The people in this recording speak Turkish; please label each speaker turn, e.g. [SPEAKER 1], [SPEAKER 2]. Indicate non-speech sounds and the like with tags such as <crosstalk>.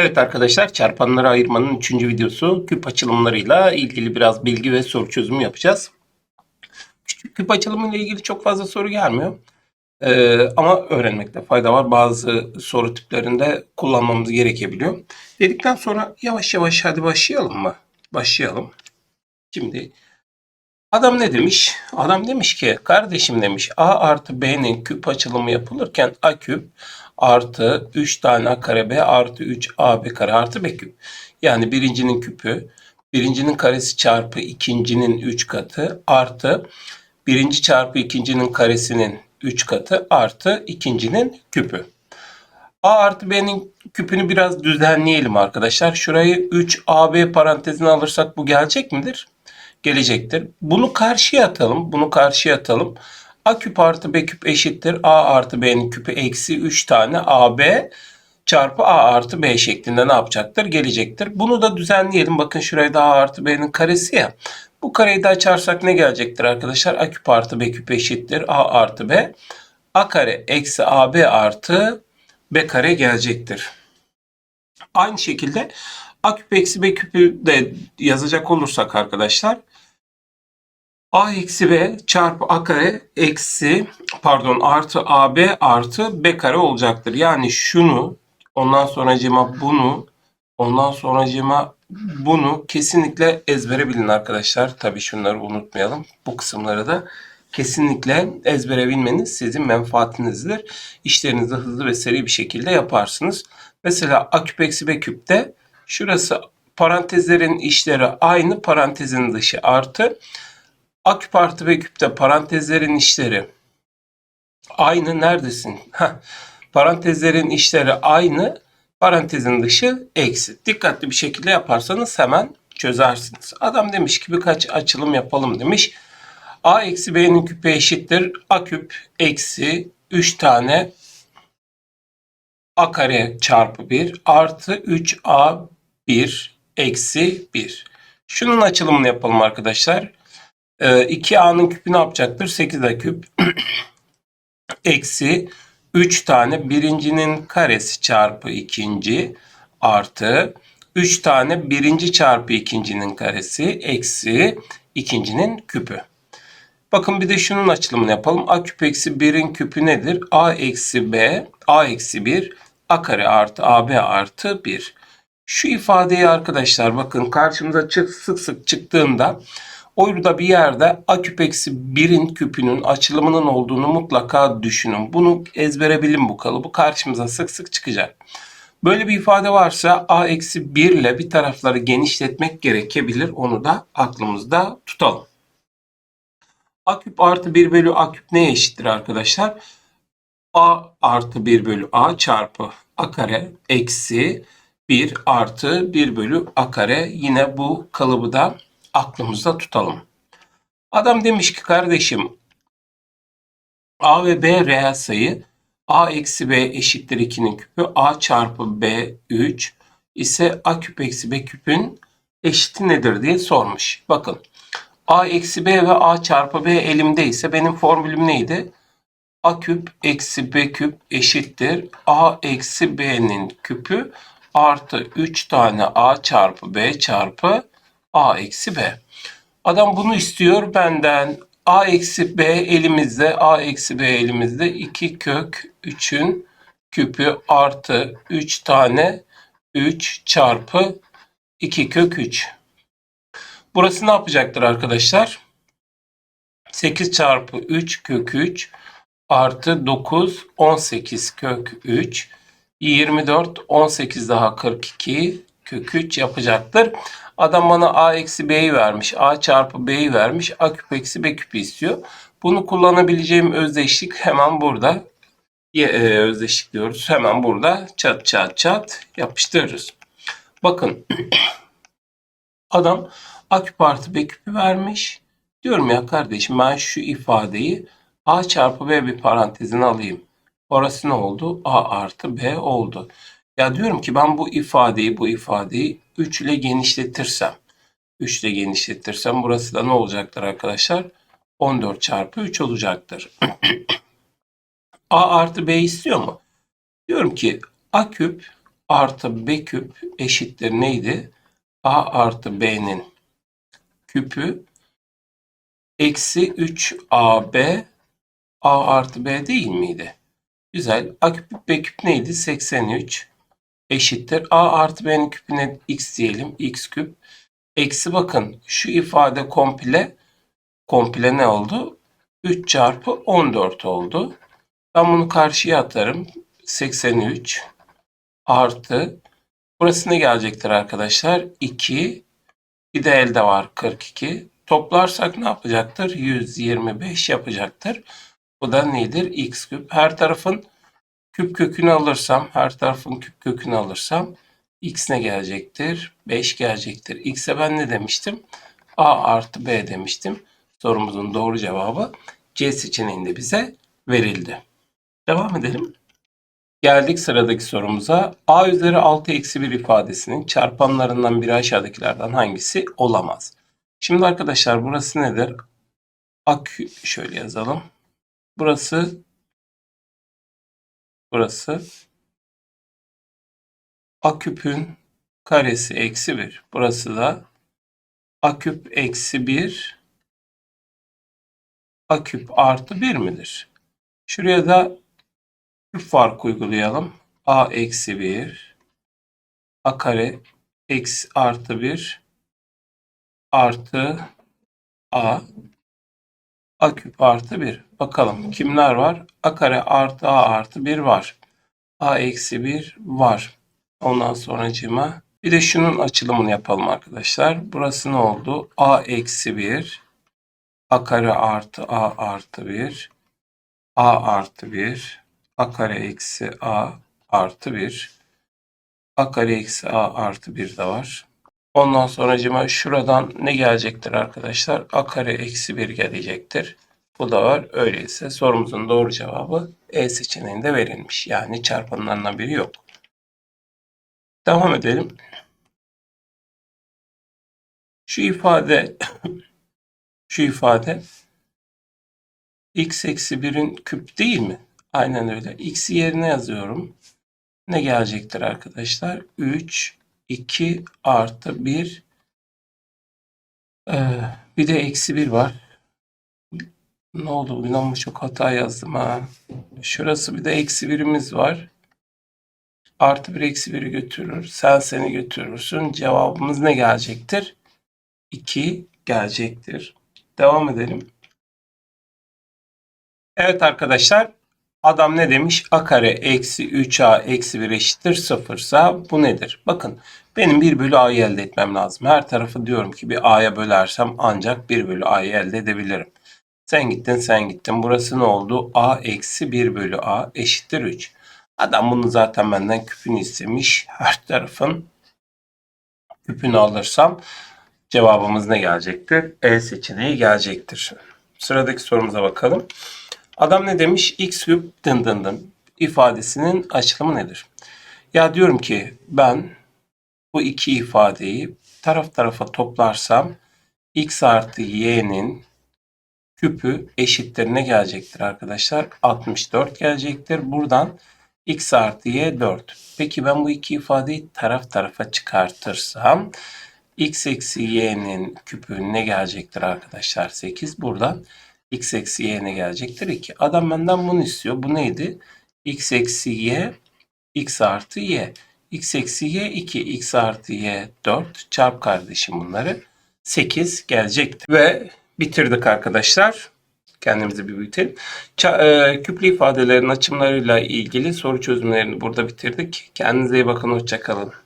[SPEAKER 1] Evet arkadaşlar çarpanları ayırmanın 3. videosu küp açılımlarıyla ilgili biraz bilgi ve soru çözümü yapacağız. Küçük küp açılımı ile ilgili çok fazla soru gelmiyor. Ee, ama öğrenmekte fayda var. Bazı soru tiplerinde kullanmamız gerekebiliyor. Dedikten sonra yavaş yavaş hadi başlayalım mı? Başlayalım. Şimdi adam ne demiş? Adam demiş ki kardeşim demiş A artı B'nin küp açılımı yapılırken A küp artı 3 tane A kare B artı 3 AB kare artı B küp. Yani birincinin küpü birincinin karesi çarpı ikincinin 3 katı artı birinci çarpı ikincinin karesinin 3 katı artı ikincinin küpü. A artı B'nin küpünü biraz düzenleyelim arkadaşlar. Şurayı 3AB parantezine alırsak bu gelecek midir? Gelecektir. Bunu karşıya atalım. Bunu karşıya atalım. A küp artı B küp eşittir. A artı B'nin küpü eksi 3 tane AB çarpı A artı B şeklinde ne yapacaktır? Gelecektir. Bunu da düzenleyelim. Bakın şuraya da A artı B'nin karesi ya. Bu kareyi de açarsak ne gelecektir arkadaşlar? A küp artı B küp eşittir. A artı B. A kare eksi AB artı B kare gelecektir. Aynı şekilde A küp eksi B küpü de yazacak olursak arkadaşlar A eksi B çarpı A kare eksi pardon artı AB artı B kare olacaktır. Yani şunu ondan sonracıma bunu ondan sonracıma bunu kesinlikle ezbere bilin arkadaşlar. Tabii şunları unutmayalım. Bu kısımları da kesinlikle ezbere bilmeniz sizin menfaatinizdir. İşlerinizi hızlı ve seri bir şekilde yaparsınız. Mesela A küp eksi B küpte şurası parantezlerin işleri aynı parantezin dışı artı A küp artı B küpte parantezlerin işleri aynı neredesin? Heh, parantezlerin işleri aynı parantezin dışı eksi. Dikkatli bir şekilde yaparsanız hemen çözersiniz. Adam demiş ki birkaç açılım yapalım demiş. A eksi B'nin küpü eşittir. A küp eksi 3 tane A kare çarpı 1 artı 3A 1 eksi 1. Şunun açılımını yapalım arkadaşlar. Ee, 2A'nın küpü ne yapacaktır? 8A küp <clears throat> eksi 3 tane birincinin karesi çarpı ikinci artı 3 tane birinci çarpı ikincinin karesi eksi ikincinin küpü. Bakın bir de şunun açılımını yapalım. A küp eksi 1'in küpü nedir? A eksi B, A eksi 1, A kare artı AB artı 1. Şu ifadeyi arkadaşlar bakın karşımıza çık, sık sık çıktığında Oyruda bir yerde a küp eksi 1'in küpünün açılımının olduğunu mutlaka düşünün. Bunu ezbere bilin bu kalıbı karşımıza sık sık çıkacak. Böyle bir ifade varsa a eksi 1 ile bir tarafları genişletmek gerekebilir. Onu da aklımızda tutalım. a küp artı 1 bölü a küp neye eşittir arkadaşlar? a artı 1 bölü a çarpı a kare eksi 1 artı 1 bölü a kare. Yine bu kalıbı da aklımızda tutalım. Adam demiş ki kardeşim A ve B reel sayı A eksi B eşittir 2'nin küpü A çarpı B 3 ise A küp eksi B küpün eşiti nedir diye sormuş. Bakın A eksi B ve A çarpı B elimde ise benim formülüm neydi? A küp eksi B küp eşittir A eksi B'nin küpü artı 3 tane A çarpı B çarpı A eksi B. Adam bunu istiyor benden. A eksi B elimizde, A eksi B elimizde 2 kök 3'ün küpü artı 3 tane 3 çarpı 2 kök 3. Burası ne yapacaktır arkadaşlar? 8 çarpı 3 kök 3 artı 9 18 kök 3 24 18 daha 42 kök 3 yapacaktır. Adam bana a eksi b'yi vermiş. a çarpı b'yi vermiş. a küp eksi b küpü istiyor. Bunu kullanabileceğim özdeşlik hemen burada. E, özdeşlik diyoruz. Hemen burada çat çat çat yapıştırırız. Bakın <clears throat> adam a küp artı b küpü vermiş. Diyorum ya kardeşim ben şu ifadeyi a çarpı b bir parantezine alayım. Orası ne oldu? a artı b oldu. Ya diyorum ki ben bu ifadeyi bu ifadeyi 3 ile genişletirsem 3 ile genişletirsem burası da ne olacaktır arkadaşlar? 14 çarpı 3 olacaktır. <clears throat> A artı B istiyor mu? Diyorum ki A küp artı b küp eşittir neydi? a artı b'nin küpü eksi 3ab a artı b değil miydi? Güzel. A küp b küp neydi? 83 eşittir. a artı b'nin küpüne x diyelim. x küp. Eksi bakın şu ifade komple komple ne oldu? 3 çarpı 14 oldu. Ben bunu karşıya atarım. 83 artı burası ne gelecektir arkadaşlar? 2 bir de elde var 42. Toplarsak ne yapacaktır? 125 yapacaktır. Bu da nedir? x küp. Her tarafın küp kökünü alırsam, her tarafın küp kökünü alırsam x ne gelecektir? 5 gelecektir. x'e ben ne demiştim? a artı b demiştim. Sorumuzun doğru cevabı C seçeneğinde bize verildi. Devam edelim. Geldik sıradaki sorumuza. A üzeri 6 eksi 1 ifadesinin çarpanlarından biri aşağıdakilerden hangisi olamaz? Şimdi arkadaşlar burası nedir? A şöyle yazalım. Burası burası A küpün karesi eksi 1. Burası da A küp eksi 1 A küp artı 1 midir? Şuraya da küp farkı uygulayalım. A eksi 1 A kare eksi artı 1 artı A A küp artı 1. Bakalım kimler var? A kare artı A artı 1 var. A eksi 1 var. Ondan sonracığıma bir de şunun açılımını yapalım arkadaşlar. Burası ne oldu? A eksi 1 A kare artı A artı 1 A artı 1 A kare eksi A artı 1 A kare eksi A artı 1 de var. Ondan sonracıma şuradan ne gelecektir arkadaşlar? A kare eksi 1 gelecektir. Bu da var. Öyleyse sorumuzun doğru cevabı E seçeneğinde verilmiş. Yani çarpanlarından biri yok. Devam edelim. Şu ifade <coughs> şu ifade x eksi 1'in küp değil mi? Aynen öyle. X'i yerine yazıyorum. Ne gelecektir arkadaşlar? 3, 2 artı 1. Ee, bir de eksi 1 var. Ne oldu bugün ama çok hata yazdım ha. Şurası bir de eksi 1'imiz var. Artı 1 eksi 1'i götürür. Sen seni götürürsün. Cevabımız ne gelecektir? 2 gelecektir. Devam edelim. Evet arkadaşlar. Adam ne demiş? A kare eksi 3A eksi 1 eşittir 0 ise bu nedir? Bakın benim 1 bölü A'yı elde etmem lazım. Her tarafı diyorum ki bir A'ya bölersem ancak 1 bölü A'yı elde edebilirim. Sen gittin sen gittin. Burası ne oldu? A eksi 1 bölü A eşittir 3. Adam bunu zaten benden küpünü istemiş. Her tarafın küpünü alırsam cevabımız ne gelecektir? E seçeneği gelecektir. Sıradaki sorumuza bakalım. Adam ne demiş? X küp dın dın dın ifadesinin açılımı nedir? Ya diyorum ki ben bu iki ifadeyi taraf tarafa toplarsam x artı y'nin küpü eşittir ne gelecektir arkadaşlar? 64 gelecektir. Buradan x artı y 4. Peki ben bu iki ifadeyi taraf tarafa çıkartırsam x eksi y'nin küpü ne gelecektir arkadaşlar? 8. Buradan x eksi y ne gelecektir? 2. Adam benden bunu istiyor. Bu neydi? x eksi y x artı y. x eksi y 2 x artı y 4 çarp kardeşim bunları 8 gelecektir. Ve bitirdik arkadaşlar. Kendimizi bir büyütelim. Ça- e, küplü ifadelerin açımlarıyla ilgili soru çözümlerini burada bitirdik. Kendinize iyi bakın. Hoşçakalın.